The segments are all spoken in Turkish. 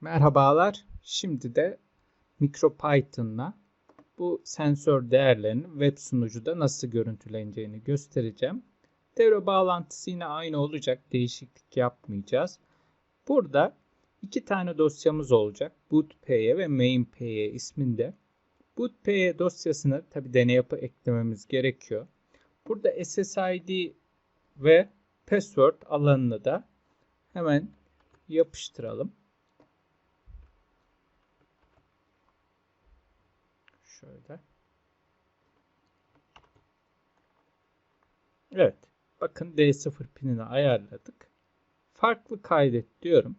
Merhabalar. Şimdi de MicroPython'la bu sensör değerlerinin web sunucuda nasıl görüntüleneceğini göstereceğim. Devre bağlantısı yine aynı olacak. Değişiklik yapmayacağız. Burada iki tane dosyamız olacak. bootpy ve mainpy isminde. bootpy dosyasına tabi deney yapı eklememiz gerekiyor. Burada SSID ve password alanını da hemen yapıştıralım. Şöyle. Evet. Bakın D0 pinini ayarladık. Farklı kaydet diyorum.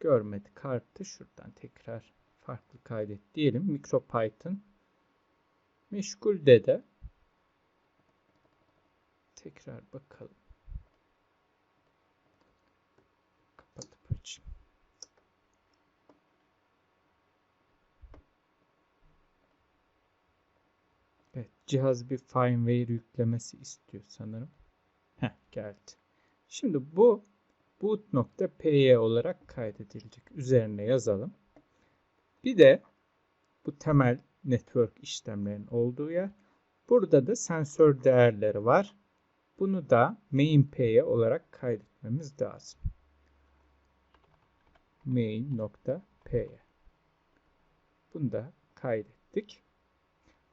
Görmedi kartı. Şuradan tekrar farklı kaydet diyelim. MicroPython meşgulde de tekrar bakalım. Kapatıp açayım. Evet, cihaz bir firmware yüklemesi istiyor sanırım. Heh, geldi. Şimdi bu boot.py olarak kaydedilecek. Üzerine yazalım. Bir de bu temel network işlemlerin olduğu yer. Burada da sensör değerleri var. Bunu da main.py olarak kaydetmemiz lazım. main.py Bunu da kaydettik.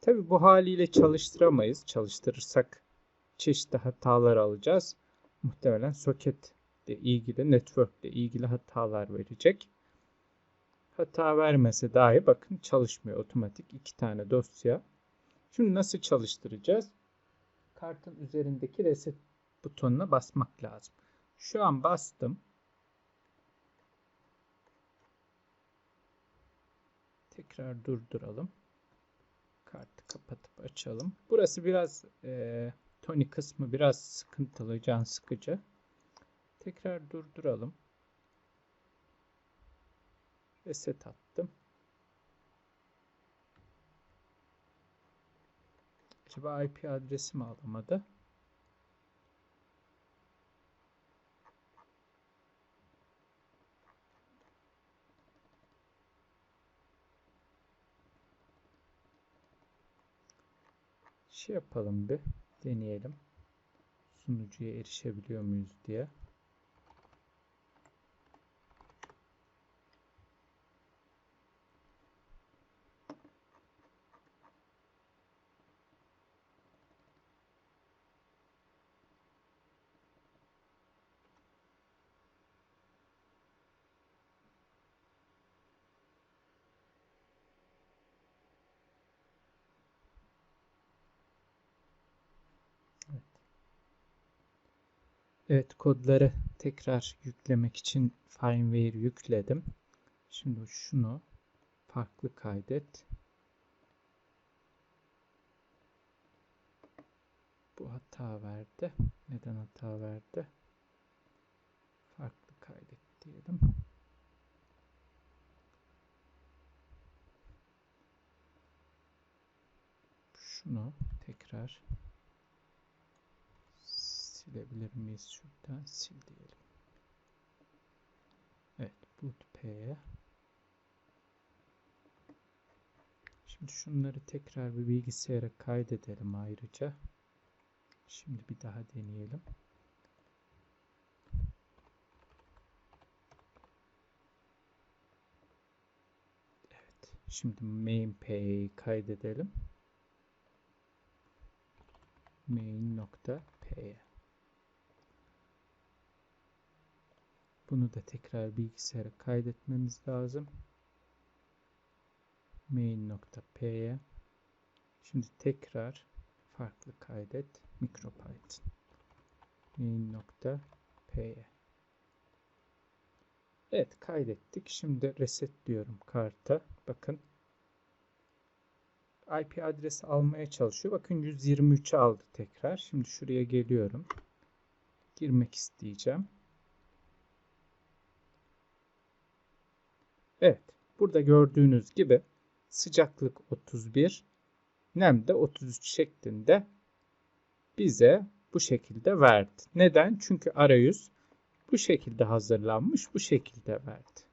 Tabi bu haliyle çalıştıramayız. Çalıştırırsak çeşitli hatalar alacağız. Muhtemelen soket ile ilgili, network ile ilgili hatalar verecek. Hata vermese dahi bakın çalışmıyor otomatik. iki tane dosya. Şimdi nasıl çalıştıracağız? Kartın üzerindeki reset butonuna basmak lazım. Şu an bastım. Tekrar durduralım kartı kapatıp açalım. Burası biraz e, Tony kısmı biraz sıkıntılı, can sıkıcı. Tekrar durduralım. Reset attım. Acaba IP adresi mi alamadı? Şey yapalım bir deneyelim. Sunucuya erişebiliyor muyuz diye. Evet kodları tekrar yüklemek için firmware yükledim. Şimdi şunu farklı kaydet. Bu hata verdi. Neden hata verdi? Farklı kaydet diyelim. Şunu tekrar silebilir miyiz şuradan? Sil diyelim. Evet, boot P'ye. Şimdi şunları tekrar bir bilgisayara kaydedelim ayrıca. Şimdi bir daha deneyelim. Evet, şimdi main P'yi kaydedelim. main.p'ye Bunu da tekrar bilgisayara kaydetmemiz lazım. main.p'ye Şimdi tekrar farklı kaydet MicroPython main.p'ye Evet kaydettik. Şimdi reset diyorum karta. Bakın IP adresi almaya çalışıyor. Bakın 123'ü aldı tekrar. Şimdi şuraya geliyorum. Girmek isteyeceğim. Evet. Burada gördüğünüz gibi sıcaklık 31, nem de 33 şeklinde bize bu şekilde verdi. Neden? Çünkü arayüz bu şekilde hazırlanmış, bu şekilde verdi.